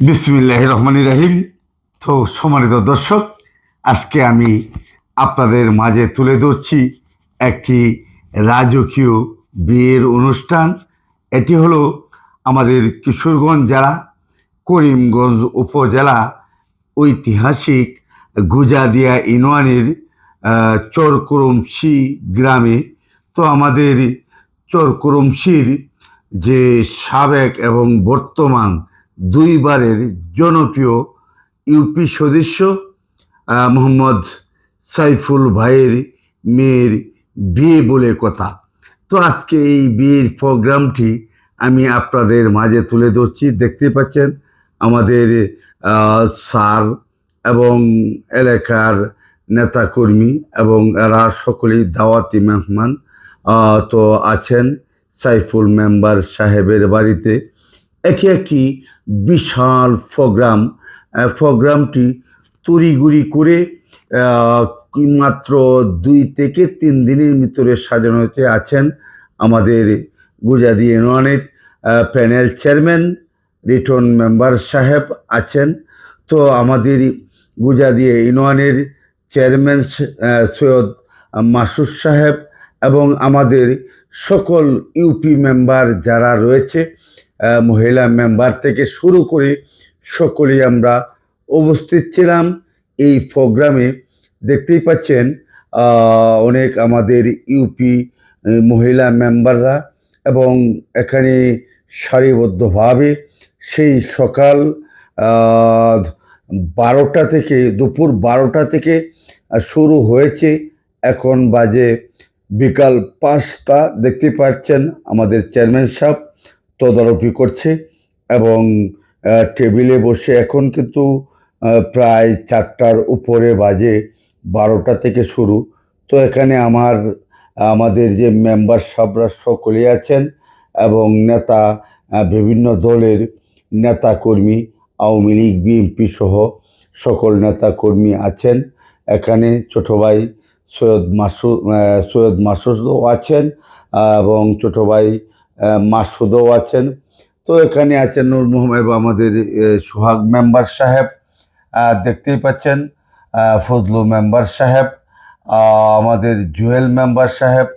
বিসমিল্লাহ রহমান রাহিম। তো সম্মানিত দর্শক আজকে আমি আপনাদের মাঝে তুলে ধরছি একটি রাজকীয় বিয়ের অনুষ্ঠান। এটি হলো আমাদের কিশোরগঞ্জ জেলা করিমগঞ্জ উপজেলা ঐতিহাসিক গুজাদিয়া ইউনিয়নের আহ, চরকরমশি গ্রামে। তো আমাদের চরকরমশির যে সাবেক এবং বর্তমান দুইবারের জনপ্রিয় ইউপি সদস্য মোহাম্মদ সাইফুল ভাইয়ের মেয়ের বিয়ে বলে কথা। তো আজকে এই বিয়ের প্রোগ্রামটি আমি আপনাদের মাঝে তুলে ধরছি। দেখতে পাচ্ছেন আমাদের স্যার এবং এলাকার নেতাকর্মী এবং এরা সকলেই দাওয়াতি মেহমান তো আছেন সাইফুল মেম্বার সাহেবের বাড়িতে। একে একটি বিশাল প্রোগ্রাম প্রোগ্রামটি তড়িগুড়ি করে মাত্র দুই থেকে তিন দিনের ভিতরে সাজানো হতে আছেন আমাদের গুজাদি ইউনিয়নের প্যানেল চেয়ারম্যান রিটন মেম্বার সাহেব আছেন। তো আমাদের গুজাদি ইউনিয়নের চেয়ারম্যান সৈয়দ মাসুদ সাহেব এবং আমাদের সকল ইউপি মেম্বার যারা রয়েছে মহিলা মেম্বার থেকে শুরু করে সকলেই আমরা উপস্থিত ছিলাম। এই প্রোগ্রামে দেখতেই পাচ্ছেন অনেক আমাদের ইউপি মহিলা মেম্বাররা এবং এখানে সারিবদ্ধভাবে সেই সকাল বারোটা থেকে, দুপুর বারোটা থেকে শুরু হয়েছে। এখন বাজে বিকাল পাঁচটা। দেখতে পাচ্ছেন আমাদের চেয়ারম্যান সাহেব তদারকি করছে এবং টেবিলে বসে এখন কিন্তু প্রায় চারটার উপরে বাজে বারোটা থেকে শুরু। তো এখানে আমার আমাদের যে মেম্বার সাহরা সকলেই আছেন এবং নেতা বিভিন্ন দলের নেতাকর্মী আওয়ামী লীগ বিএনপি সহ সকল নেতাকর্মী আছেন। এখানে ছোট ভাই সৈয়দ আহ, সৈয়দ মাসুদও আছেন এবং ছোট ভাই মাসুদও আছেন। তো এখানে আছেন নূর মোহাম্মদ আমাদের সোহাগ মেম্বার সাহেব। দেখতেই পাচ্ছেন ফজলু মেম্বার সাহেব আমাদের জুয়েল মেম্বার সাহেব,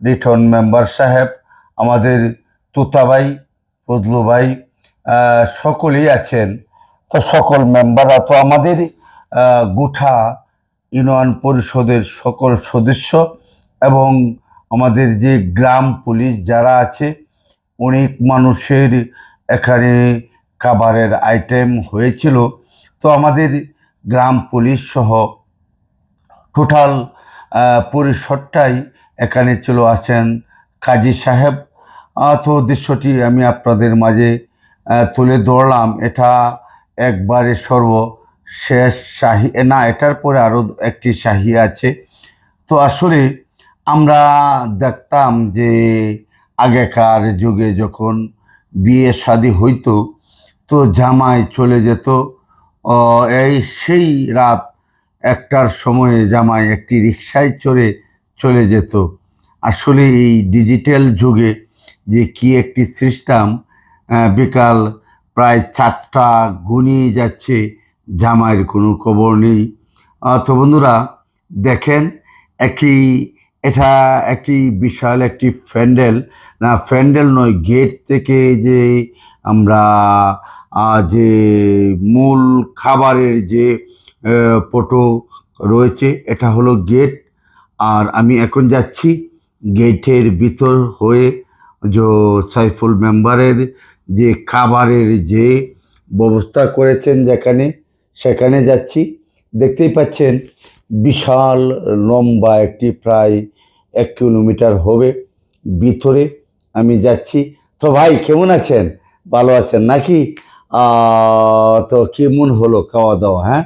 রিঠন মেম্বার সাহেব, আমাদের তুতাবাই, ফজলু ভাই সকলেই আছেন। তো সকল মেম্বাররা, তো আমাদের গোঠা ইউনিয়ন পরিষদের সকল সদস্য এবং আমাদের যে গ্রাম পুলিশ যারা আছে, অনেক মানুষের এখানে খাবারের আইটেম হয়েছিল। তো আমাদের গ্রাম পুলিশ সহ টোটাল পরিসরটাই এখানে চলে আসেন কাজী সাহেব। তো দৃশ্যটি আমি আপনাদের মাঝে তুলে ধরলাম। এটা একবারে সর্ব শেষ শাহি, না, এটার পরে আরও একটি শাহি আছে। তো আসলে আমরা দেখতাম যে আগেকার যুগে যখন বিয়ে শাদি হইতো, তো জামাই চলে যেত। এই সেই রাত একটার সময়ে জামাই একটি রিক্সায় চড়ে চলে যেত। আসলে এই ডিজিটাল যুগে যে কি একটি সিস্টেম বিকাল প্রায় চারটা গুনিয়ে যাচ্ছে, জামাইয়ের কোনো খবর নেই। তো বন্ধুরা, দেখেন একটি এটা একটি বিশাল একটি প্যান্ডেল না প্যান্ডেল নয়, গেট থেকে যে আমরা যে মূল খাবারের যে ফটো রয়েছে, এটা হলো গেট। আর আমি এখন যাচ্ছি গেটের ভিতর হয়ে যে সাইফুল মেম্বারের যে খাবারের যে ব্যবস্থা করেছেন যেখানে, সেখানে যাচ্ছি। দেখতেই পাচ্ছেন, বিশাল লম্বা একটি প্রায় এক কিলোমিটার হবে ভিতরে আমি যাচ্ছি। তো ভাই কেমন আছেন? ভালো আছেন নাকি? তো কেমন হলো খাওয়া দাওয়া হ্যাঁ?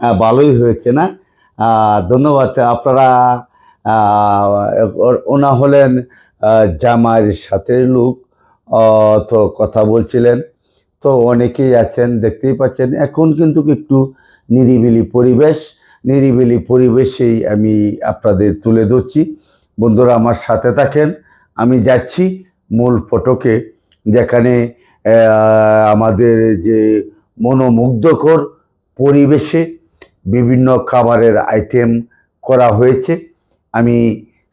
হ্যাঁ, ভালোই হয়েছে না? ধন্যবাদ। আপনারা ওনা হলেন জামাইয়ের সাথে লোক তো কথা বলছিলেন। তো অনেকেই আছেন দেখতেই পাচ্ছেন। এখন কিন্তু একটু নিরিবিলি পরিবেশ নিরিবিলি পরিবেশেই আমি আপনাদের তুলে ধরছি। বন্ধুরা আমার সাথে থাকেন। আমি যাচ্ছি মূল ফটোকে, যেখানে আমাদের যে মনোমুগ্ধকর পরিবেশে বিভিন্ন খাবারের আইটেম করা হয়েছে। আমি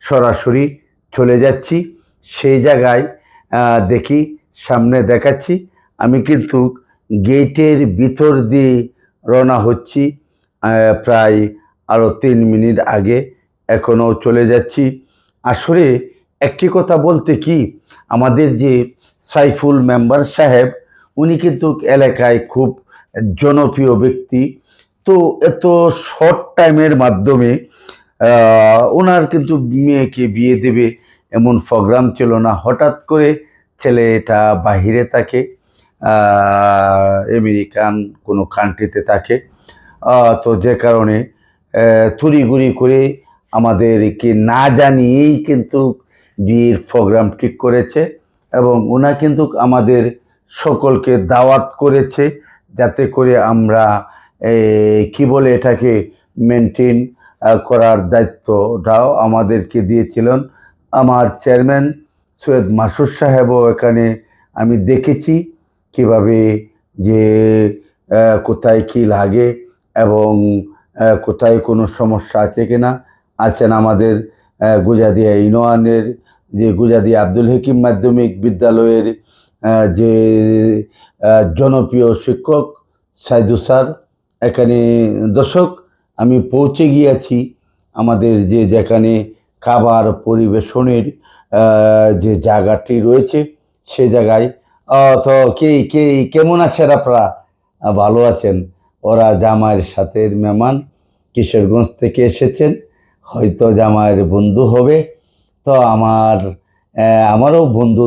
সরাসরি চলে যাচ্ছি। সেই জায়গায় দেখি, সামনে দেখাচ্ছি। আমি কিন্তু গেটের ভিতর দিয়ে রওনা হচ্ছি প্রায় আরও তিন মিনিট আগে। এখনও চলে যাচ্ছি। আসলে একটি কথা বলতে কি? আমাদের যে সাইফুল মেম্বার সাহেব উনি কিন্তু এলাকায় খুব জনপ্রিয় ব্যক্তি। তো এত শর্ট টাইমের মাধ্যমে ওনার কিন্তু মেয়েকে বিয়ে দেবে এমন প্রোগ্রাম ছিল না। হঠাৎ করে ছেলেটা বাহিরে থাকে আমেরিকান কোনো কান্ট্রিতে থাকে। তো যে কারণে আহ, তড়িঘড়ি করে আমাদেরকে না জানিয়েই কিন্তু বিয়ের প্রোগ্রাম ঠিক করেছে এবং ওনা কিন্তু আমাদের সকলকে দাওয়াত করেছে যাতে করে আমরা কি বলে এটাকে মেনটেন করার দায়িত্বটাও আমাদেরকে দিয়েছিলেন। আমার চেয়ারম্যান সৈয়দ মাসুদ সাহেবও এখানে আমি দেখেছি কীভাবে যে কোথায় কি লাগে এবং কোথায় কোনো সমস্যা আছে কিনা। আছেন আমাদের গুজাদিয়া ইনোয়ানের যে গুজাদিয়া আব্দুল হাকিম মাধ্যমিক বিদ্যালয়ের যে জনপ্রিয় শিক্ষক সাইদু স্যার, এখানে দর্শক, আমি পৌঁছে গিয়েছি আমাদের যে, যেখানে খাবার পরিবেশনের যে জায়গাটি রয়েছে সে জায়গায়। তো কে কে, কেমন আছেন আপনারা? ভালো আছেন। ওরা জামাইয়ের সাথে মেহমান কিশোরগঞ্জ থেকে এসেছেন। হয়তো যে আমার বন্ধু হবে তো আমার আমারও বন্ধু